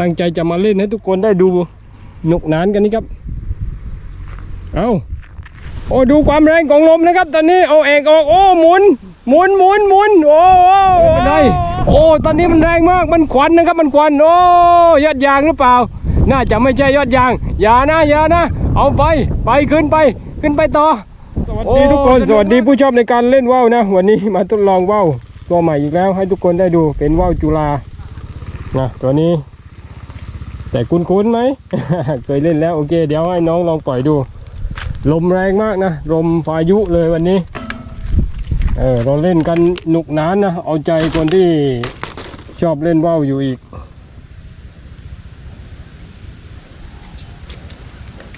ตั้งใจจะมาเล่นให้ทุกคนได้ดูหนุกหนานกันนี่ครับ เอาโอ้ดูความแรงของลมนะครับ ตอนนี้เอาเอกออกโอ้หมุน หมุนหมุนหมุนโอ้โอ้ได้โอ้ตอนนี้มันแรงมากมันควันนะครับ มันควันโอ้ยอดยางหรือเปล่า น่าจะไม่ใช่ยอดยางอย่านะอย่านะ เอาไปไปขึ้นไปขึ้นไปต่อสวัสดีทุกคนสวัสดีผู้ชอบในการเล่นว่าวนะ วันนี้มาทดลองว่าวตัวใหม่อีกแล้ว ให้ทุกคนได้ดูเป็นว่าวจุฬานะตัวนี้ แต่คุ้นๆไหม เคยเล่นแล้วโอเค เดี๋ยวให้น้องลองปล่อยดู ลมแรงมากนะ ลมพายุเลยวันนี้ เออเราเล่นกันหนุกหนานนะ เอาใจคนที่ชอบเล่นว่าวอยู่อีก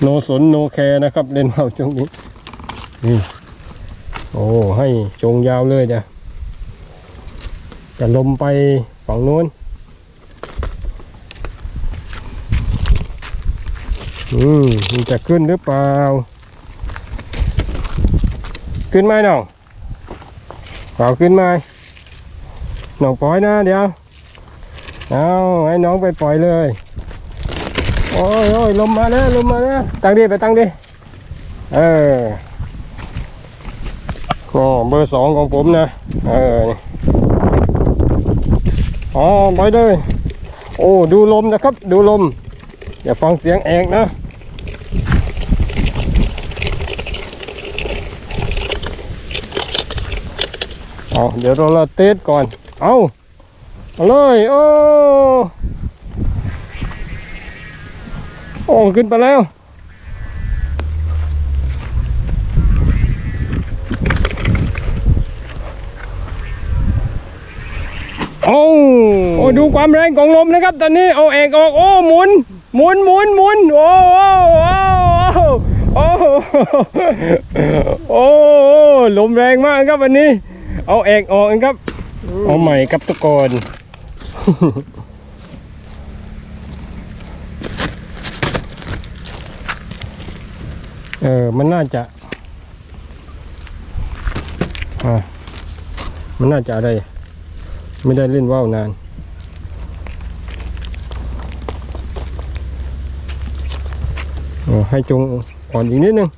โนสนโนแคร์นะครับ เล่นว่าวช่วงนี้นี่โอ้ให้จงยาวเลยเดี๋ยวจะลมไปฝั่งโน้น อืมมันจะขึ้นหรือเปล่า ขึ้นไหมน้องเปล่าขึ้นไหมน้องปล่อยนะเดี๋ยว เอาให้น้องไปปล่อยเลย โอ้ยโอ้ยลมมาแล้วลมมาแล้วตั้งดิไปตั้งดิ เออโอ้เบอร์สองของผมนะ เอออ๋อไปเลย โอ้ ดูลมนะครับ ดูลม อย่าฟังเสียงแอกนะเอาเดี๋ยวเราละเทสก่อน เอาเอาเลยโอ้โอ้ขึ้นไปแล้วโอ้โอ้ดูความแรงของลมนะครับ ตอนนี้เอาเอกออก โอ้หมุน หมุนหมุนหมุนโอ้โอ้โอ้โอ้โอ้ลมแรงมากครับวันนี้ เอาเอกออกครับเอาใหม่ครับทุกคนเออ มันน่าจะอ่ามันน่าจะอะไร ไม่ได้เล่นว่าวนาน โอ้ ให้จงอ่อนอีกนิดนึง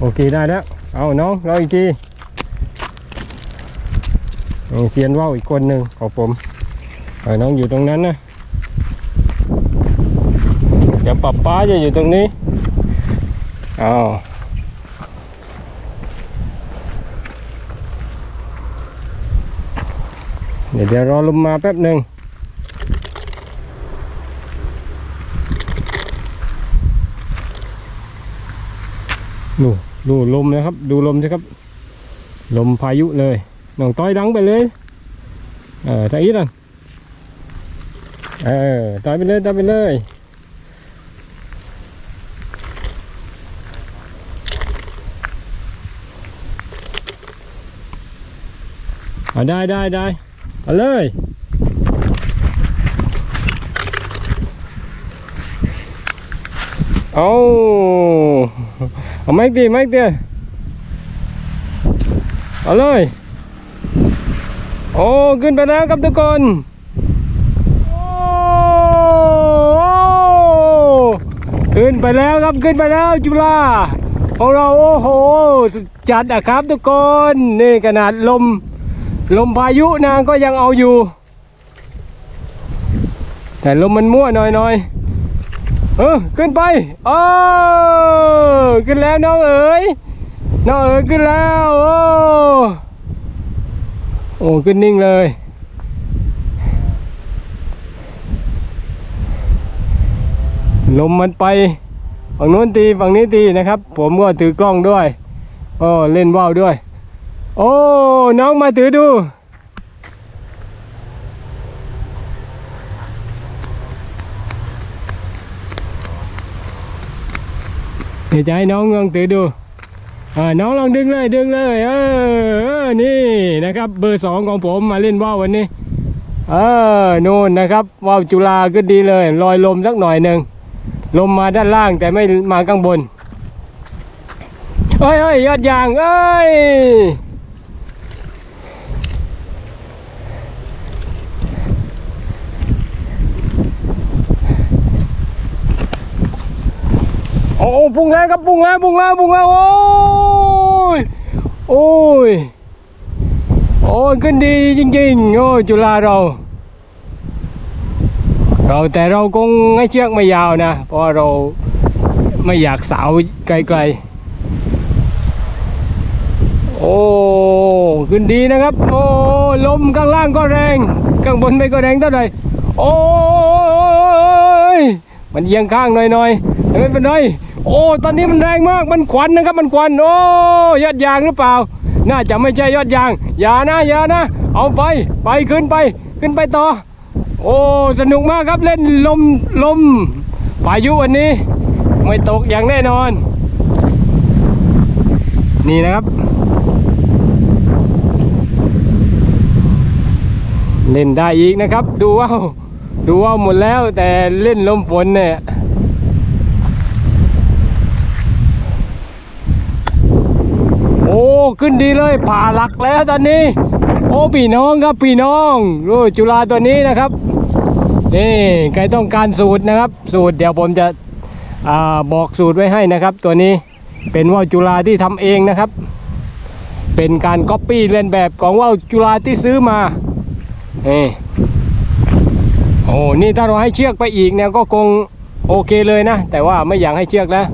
โอเคได้แล้ว เอาน้องรออีกทีเซียนว่าวอีกคนหนึ่งของผมเออน้องอยู่ตรงนั้นนะเดี๋ยวปับป้าจะอยู่ตรงนี้เอาเดี๋ยวเดี๋ยวรอลมมาแป๊บหนึ่ง ดูดูลมนะครับ ดูลมสิครับ ลมพายุเลยน้องต้อยดังไปเลย เออถ้าอีกอะเออต้อยไปเลยต้อยไปเลยเอาได้ได้ได้เอาเลยเอา เอาไม่ดีไม่ดีเอาเลยโอ้ขึ้นไปแล้วครับทุกคนโอ้ขึ้นไปแล้วครับขึ้นไปแล้วจุฬาของเราโอ้โหสุดจัดอะครับทุกคนนี่ขนาดลมลมพายุนะก็ยังเอาอยู่ แต่ลมมันมั่วหน่อยหน่อยๆ เออขึ้นไปเออขึ้นแล้วน้องเอ๋ยน้องเอ๋ยขึ้นแล้วโอ้โอ้ขึ้นนิ่งเลยลมมันไปฝั่งโน้นตีฝั่งนี้ตีนะครับ ผมก็ถือกล้องด้วยโอ้เล่นว่าวด้วย โอ้น้องมาถือดู เดี๋ยวจะให้น้องลองตือดูอ่าน้องลองดึงเลยดึงเลยเออเออนี่นะครับเบอร์สองของผมมาเล่นว่าววันนี้ เออนู่นนะครับว่าวจุฬาก็ดีเลยลอยลมสักหน่อยหนึ่งลมมาด้านล่างแต่ไม่มาข้างบนเอ้ยเอ้ยยอดยางเอ้ย โอ้พุ่งแล้วครับพุ่งแล้วพุ่งแล้วพุ่งแล้วโอ้ยโอ้ยโอ้ยขึ้นดีจริงๆโอ้ยจุฬาเรา เราแต่เราคงให้เชือกไม่ยาวนะเพราะเราไม่อยากสาวไกลๆ โอ้ขึ้นดีนะครับ โอ้ลมข้างล่างก็แรง ข้างบนไม่ก็แรงเท่าไหร่โอ้ยมันเอียงข้างหน่อยๆ ไม่เป็นไรโอ้ตอนนี้มันแรงมากมันควันนะครับมันควันโอ้ยอดยางหรือเปล่า น่าจะไม่ใช่ยอดยางอย่านะอย่านะ เอาไปไปขึ้นไปขึ้นไปต่อ โอ้สนุกมากครับเล่นลมลมพายุวันนี้ ไม่ตกอย่างแน่นอน นี่นะครับ เล่นได้อีกนะครับ ดูว่าดูว่าหมดแล้วแต่เล่นลมฝนเนี่ย โอ้ ขึ้นดีเลยผ่าหลักแล้วตอนนี้ โอ้พี่น้องครับพี่น้องรู้จุฬาตัวนี้นะครับนี่ใครต้องการสูตรนะครับ สูตรเดี๋ยวผมจะอบอกสูตรไว้ให้นะครับ ตัวนี้เป็นว่าวจุฬาที่ทำเองนะครับ เป็นการก๊อปปี้เลียนแบบของว่าวจุฬาที่ซื้อมานี่โอ้นี่ถ้าเราให้เชือกไปอีกเนี่ยก็คงโอเคเลยนะ แต่ว่าไม่อยากให้เชือกแล้ว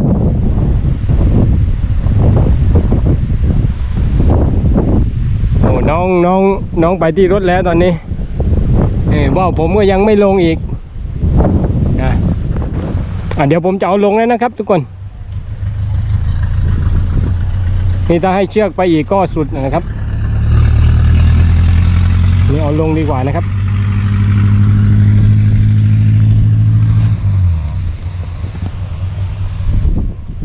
โอ้น้อง น้องน้องไปที่รถแล้วตอนนี้เออว่าผมก็ยังไม่ลงอีกนะอะเดี๋ยวผมจะเอาลงแล้วนะครับ ทุกคน นี่ถ้าให้เชือกไปอีกก็สุดนะครับนี่เอาลงดีกว่านะครับ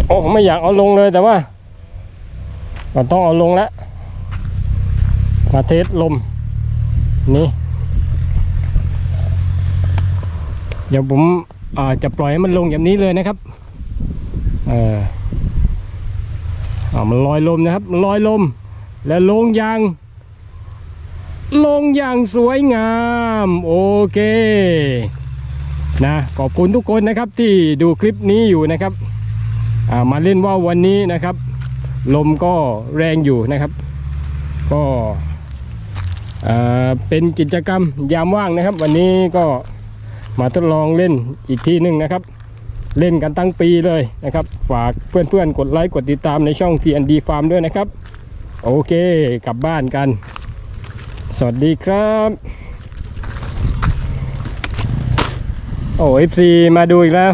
โอ้ไม่อยากเอาลงเลยแต่ว่าเราต้องเอาลงแล้ว มาเทสลม นี่ เดี๋ยวผมจะปล่อยให้มันลงอย่างนี้เลยนะครับ เอออ่ามันลอยลมนะครับ ลอยลม แล้วลงยาง ลงอย่างสวยงาม โอเคนะขอบคุณทุกคนนะครับที่ดูคลิปนี้อยู่นะครับามาเล่นว่าววันนี้นะครับ ลมก็แรงอยู่นะครับ ก็ เป็นกิจกรรมยามว่างนะครับ วันนี้ก็มาทดลองเล่นอีกทีหนึ่งนะครับ เล่นกันตั้งปีเลยนะครับ ฝากเพื่อนๆ กดไลค์กดติดตามในช่อง TND Farm ด้วยนะครับ โอเคกลับบ้านกัน สวัสดีครับ โอ้เอฟซีมาดูอีกแล้ว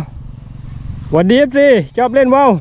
สวัสดีเอฟซีชอบเล่นว่าว